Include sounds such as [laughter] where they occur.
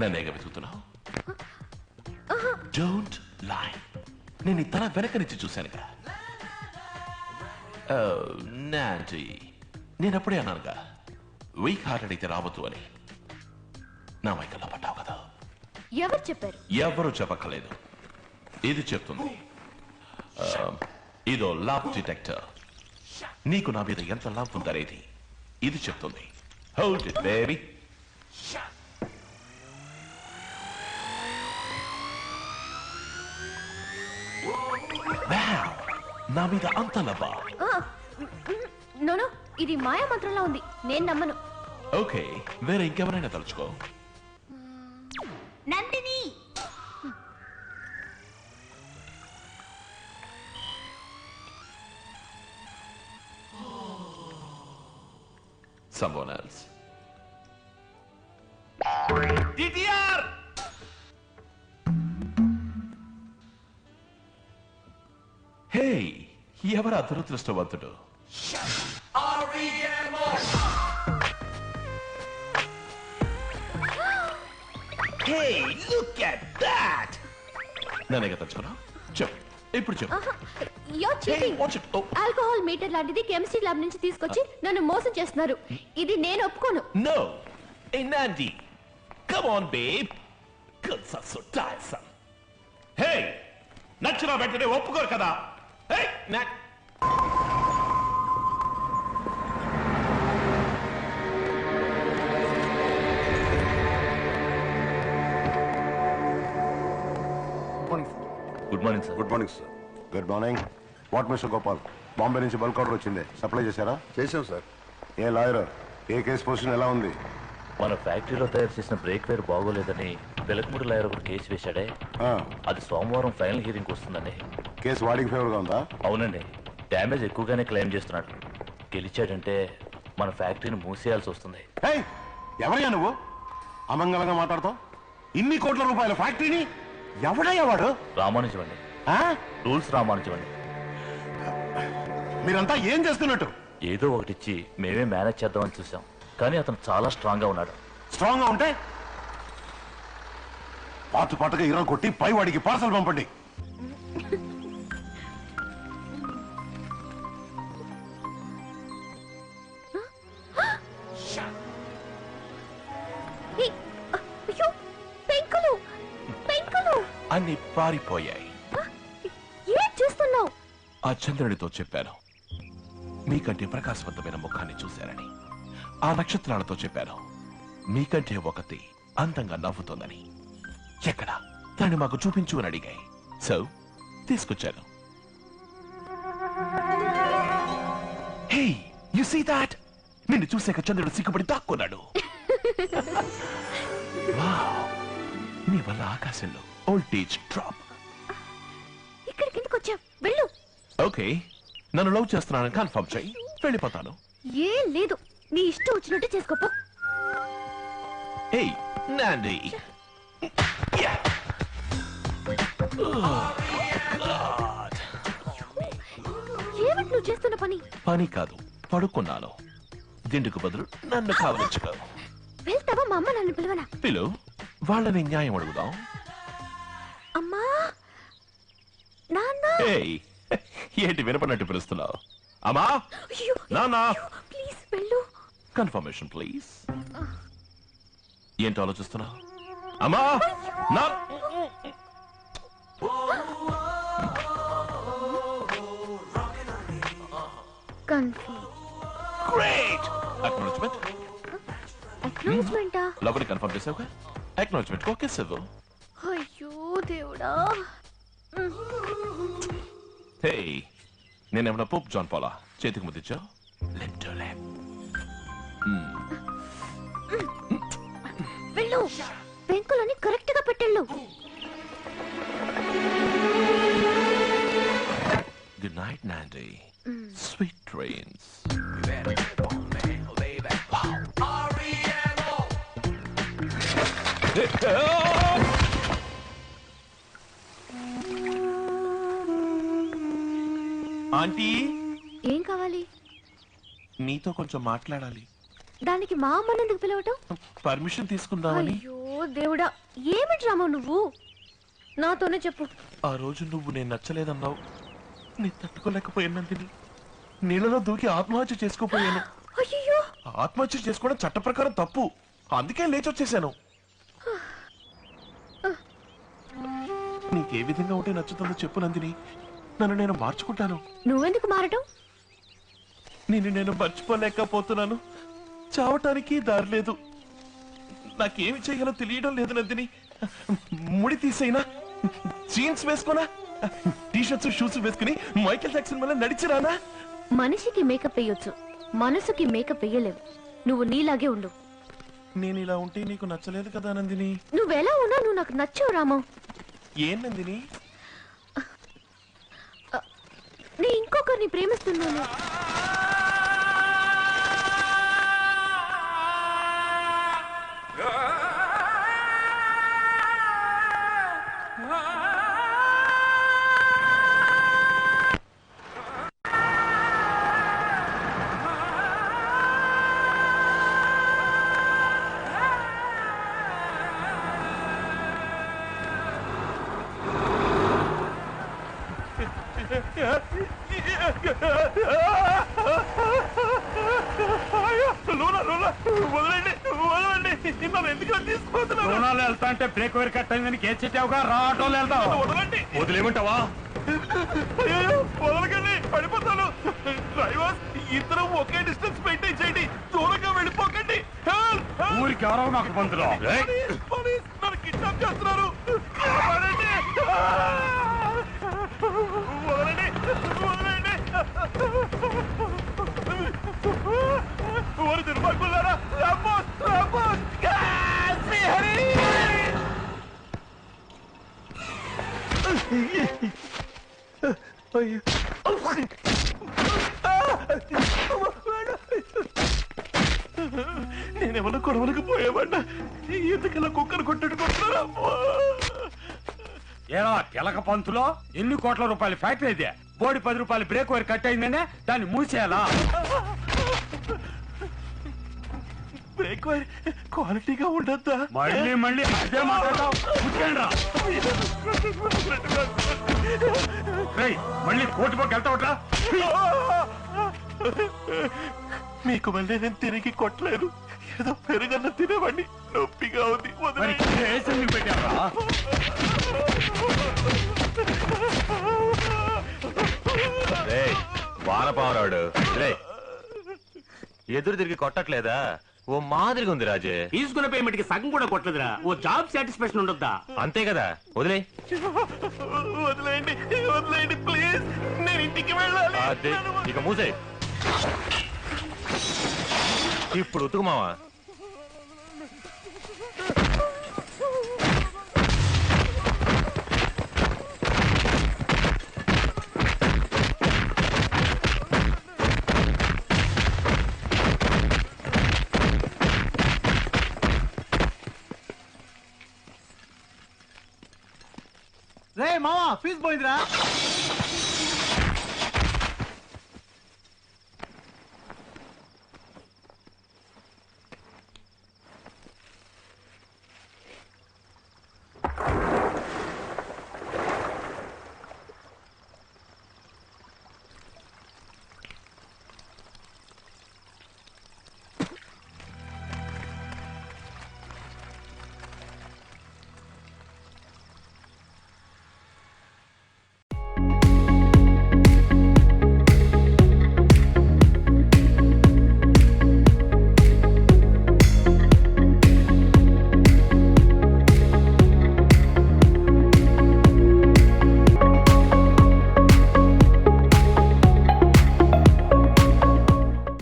నన్నేగ వెతుకుతున్నావు don't lie నేను తల వెనక నుంచి చూశానుగా. నాంటీ నేను అప్పుడే అన్నానుగా వీక్ హార్ట్ అడిగితే రావద్దు అని. నా మైకల్లా పడ్డావు కదా. ఎవరు చెప్పారు? ఎవరు చెప్పక్కలేదు ఇది చెప్తుంది? ఇదో లవ్ డిటెక్టర్. నీకు నా మీద ఎంత లవ్ ఉందనేది ఇది చెప్తుంది. హోల్డ్ ఇట్ బేబీ నా మీద అంత నోనో ఇది మాయా మంత్రంలో ఉంది. నేను నమ్మను. ఓకే వేరే ఇంకెవరైనా తలుచుకో నందిని someone else. DTR! హే ఎవరు అదృష్టవంతుడు హే లుక్ అట్ దట్ నన్నే తలుచుకున్నా చెప్పు ఇప్పుడు చెప్పు యో cheating watch it. Oh. Alcohol meter లాంటిది కెమిస్ట్రీ ల్యాబ్ నుంచి తీసుకొచ్చి నన్ను మోసం చేస్తున్నారు ఇది నేను ఒప్పుకోను No! Hey, Nandi! Come on, babe! Girls are so tiresome. Hey! నచ్చిన వెంటనే ఒప్పుకోరు కదా Hey! నా good morning sir good morning sir good morning what mister Gopal Bombay నుంచి బల్క్ ఆర్డర్ వచ్చింది. సప్లై చేశారా? చేసాం సార్ ఏ లాయర్? ఏ కేసు పొజిషన్ ఎలా ఉంది? మన ఫ్యాక్టరీలో తయారు చేసిన బ్రేక్ వేర్ బాగోలేదని వెలకముడి లాయర్ ఒకటి కేసు వేశాడే. ఆ, అది సోమవారం ఫైనల్ హియరింగ్ వస్తుందండి కేసు వాడికి ఫేవర్గా ఉందా? అవునండి. డ్యామేజ్ ఎక్కువగానే క్లెయిమ్ చేస్తున్నాడు. గెలిచాడంటే మన ఫ్యాక్టరీని మూసేయాల్సి వస్తుంది. ఎవరయ్యా నువ్వు? అమంగళంగా మాట్లాడతావు? ఇన్ని కోట్ల రూపాయల ఫ్యాక్టరీని ఎవడయ్యా వాడు రామానుజం అండి ఆ? రూల్స్ రామానుజం అండి మీరంతా ఏం చేస్తున్నట్టు? ఏదో ఒకటి ఇచ్చి మేమే మేనేజ్ చేద్దామని చూసాం కానీ అతను చాలా స్ట్రాంగ్గా ఉన్నాడు. స్ట్రాంగ్గా ఉంటే? పాటు పాటుగా ఇరం కొట్టి పై వాడికి పార్సల్ పంపండి. అన్ని పారిపోయాయి. ఏం చేస్తున్నావు? ఆ చంద్రుడితో చెప్పాను. మీకంటే ప్రకాశవంతమైన ముఖాన్ని చూశారని. ఆ నక్షత్రాలతో చెప్పాను. మీకంటే ఒకటి అందంగా నవ్వుతోందని. ఎక్కడ? దాన్ని మాకు చూపించు అని అడిగాయి. సో తీసుకొచ్చాను. Hey you see that? నిన్ను చూసాక చంద్రుడు సిగ్గుపడి దాక్కున్నాడు. [laughs] నీ వల్ల ఆకాశంలో ఓల్టేజ్ డ్రాప్ ఇక్కడికి ఎందుకు వచ్చావు? వెళ్ళు. ఓకే నన్ను లవ్ చేస్తున్నానని కన్ఫర్మ్ చేయి. వెళ్ళిపోతాను. ఏం లేదు. నీ ఇష్టం వచ్చినట్టు చేసుకోపో. ఏయ్ నాండి ఏమిటి నువ్వు చేస్తున్న పని? పని కాదు పడుకున్నాను. దిండుకు బదులు నన్ను కావలించుకో. వెళ్తావా మా అమ్మ నన్ను పిలవనా? పిలు వాళ్ళని న్యాయం అడుగుదాం. అమ్మా! నాన్న! ఏయ్ [laughs] ఏంటి వినపడినట్టు పిలుస్తున్నావు? అమ్మా! అయ్యో! నాన్నా! ప్లీజ్ వెళ్ళు. కన్ఫర్మేషన్ ప్లీజ్ ఏంటి ఆలోచిస్తున్నావు? అమ్మా! నా కన్ఫ్యూజ్ గ్రేట్ అక్నాలజ్మెంట్ అక్నాలజ్మెంటా ని కన్ఫర్మ్ చేసావుగా? అక్నాలజ్మెంట్ ఓకే అయ్యో దేవుడా. హే నేనేమన్నా పోప్ జాన్ పాలా? చేతికి ముద్దిచ్చా? లిప్. టు లిప్ వెళ్ళు. పెంకులని కరెక్ట్గా పెట్టెళ్ళు. గుడ్ నైట్ నాండి స్వీట్ డ్రీమ్స్ ఆంటీ. ఏం కావాలి? నీతో కొంచెం మాట్లాడాలి. దానికి మా అమ్మని ఎందుకు పిలవటం? పర్మిషన్ తీసుకుందామని. అయ్యో దేవుడా ఏమి డ్రామా నువ్వు? నాతోనే చెప్పు. ఆ రోజు నువ్వు నేను నచ్చలేదన్నావు. నీ తట్టుకోలేకపోయినందుని నీళ్ళలో దూకి ఆత్మహత్య చేసుకోపోయాను. అయ్యో ఆత్మహత్య చేసుకోవడం చట్ట ప్రకారం తప్పు. అందుకే లేచొచ్చేసాను నీకే విధంగా ఉంటే నచ్చుతుందో చెప్పు నందిని. నన్ను నేను మార్చుకుంటాను. నువ్వెందుకు మారటం? నిన్ను నేను మర్చిపోలేకపోతున్నాను. చావటానికి దారి లేదు. నాకేమి చేయాలో తెలియడం లేదు నందిని. ముడి తీసేయినా జీన్స్ వేసుకోనా టీ షర్ట్స్ షూస్ వేసుకుని మైకేల్ జాక్సన్ వల్ల నడిచిరానా మనిషికి మేకప్ వేయొచ్చు. మనసుకి మేకప్ వేయలేవు. నువ్వు నీలాగే ఉండు. నేను ఇలా ఉంటే నీకు నచ్చలేదు కదా నందిని? నువ్వెలా ఉన్నా నువ్వు నాకు నచ్చావు రామం. ఏం నందిని? నేను ఇంకొకరిని ప్రేమిస్తున్నాను. వదలండి వదలండి నన్ను ఎందుకు తీసుకుపోతున్నారు రుణాలు వెళ్తా అంటే బ్రేక్ వేరు కట్ అయిందని కేసు చెప్పావుగా రావటం వెళ్దాం. వదలండి వదిలేమంటావా అయ్యో వదలకండి పడిపోతాను. డ్రైవర్స్ ఇద్దరం ఒకే డిస్టెన్స్ మెయింటైన్ చేయండి. దూరంగా వెళ్ళిపోకండి! ఊరికి ఎవరో నాకు పంతులు. పోలీస్! పోలీస్! నన్ను కిడ్నాప్ చేస్తున్నారు కాపాడండి! వదలండి! వదలండి! ఓరి దుర్మార్గులారా! రాంబోస్! రాంబోస్! ఆ! శ్రీహరి! అయ్యో. నేనేమన్నా గొడవలకు పోయామన్నా ఎందుకలా కుక్కను కొట్టడు కొట్టున్నారా ఏరా తెలక పంతులో ఎన్ని కోట్ల రూపాయల ఫ్యాక్టరీ ఇది బోడి పది రూపాయల బ్రేక్ వైర్ కట్ అయిందనే దాన్ని మూసేయాలా? బ్రేక్ వైర్ క్వాలిటీగా ఉండద్దా? మళ్ళీ మళ్ళీ అదే మాట్లాడతావు. మళ్ళీ కోర్టు పక్క వెళ్తావట్రా. మీకు మళ్ళీ నేను తిరిగి కొట్టలేను ఏదో పెరుగన్న తినేవాడిని. నొప్పిగా ఉంది. మరి వానపావరాడు. రే ఎదురు తిరిగి కొట్టట్లేదా? ఓ మాదిరిగా ఉంది రాజే. తీసుకున్న పేమెంట్కి సగం కూడా కొట్టలేదురా. ఓ జాబ్ సాటిస్ఫాక్షన్ ఉండొద్దా? అంతే కదా వదిలే వదిలేయండి వదిలేయండి ప్లీజ్ నేను ఇంటికి వెళ్ళాలి. ఇక మూసే ఇప్పుడు ఉతుకు రే మావా ఫీజు పోయిందిరా.